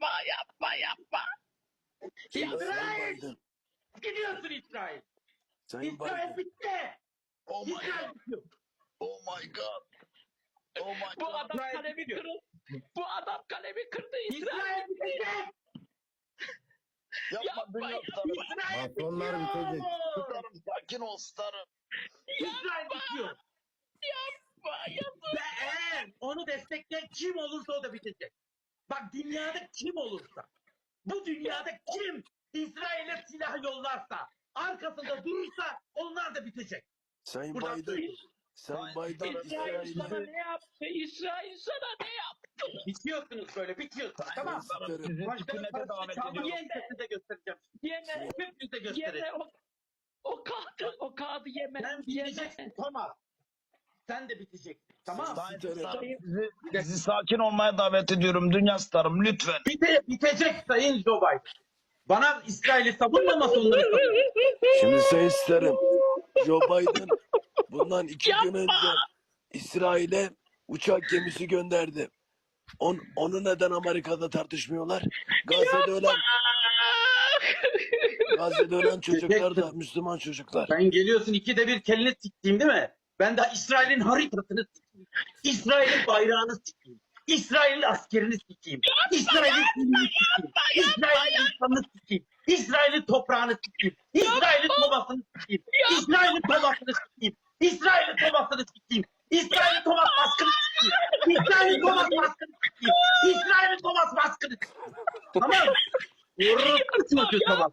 yapma yapma yapma. Sayın İsrail! Biden. Gidiyorsun İsrail. Sayın İsrail Biden. bitti. Oh my İsrail god. bitiyor. Oh my god. Oh my Bu god. adam İsrail kalemi bitiyor. kırdı. Bu adam kalemi kırdı. İsrail. İsrail bitecek. Yapma Yapma, dünya yapma. starım. İsrail Patronlar bitiyor. bitecek. Starım sakin ol starım. İsrail bitiyor. Yapma yapma. Ve eğer onu destekleyen kim olursa o da bitecek. Bak dünyada kim olursa, bu dünyada kim İsrail'e silah yollarsa, arkasında durursa onlar da bitecek. Sayın Buradan Biden. söyleyeyim. Sayın Biden İsrail sana ne yaptı? İsrail sana ne yaptı? Bitiyorsunuz böyle, bitiyorsunuz. Tamam. Başka hükümete davet çalma ediyorum. size de göstereceğim. Hepinize göstereceğim. Yeme o. O kağıdı, o kağıdı yeme. Sen Yeme. biteceksin Thomas. Sen de biteceksin. Tamam. Sayın. Starım, sizi, sizi sakin olmaya davet ediyorum Dünya Starım lütfen. Bite, bitecek Sayın Joe Biden. Bana İsrail'i savunmaması onları savunuyor. Şimdi Sayın starım. Joe Biden bundan iki gün önce İsrail'e uçak gemisi gönderdi. On, onu neden Amerika'da tartışmıyorlar? Gazze'de ölen, Gazze'de ölen çocuklar da Müslüman çocuklar. Sen geliyorsun ikide bir kelini siktiğim değil mi? Ben daha İsrail'in haritasını sikeyim. İsrail'in bayrağını sikeyim. İsrail askerini sikeyim. İsrail'in sikeyim. İsrail'in insanını sikeyim. İsrail'in toprağını sikeyim. İsrail'in kovasını sikeyim. İsrail'in kovasını sikeyim. İsrail'in kovasını sikeyim. İsrail'in Thomas baskını sikeyim. İsrail'in Thomas baskını sikeyim. İsrail'in Thomas baskını sikeyim. Tamam mı? Vururum çocuğu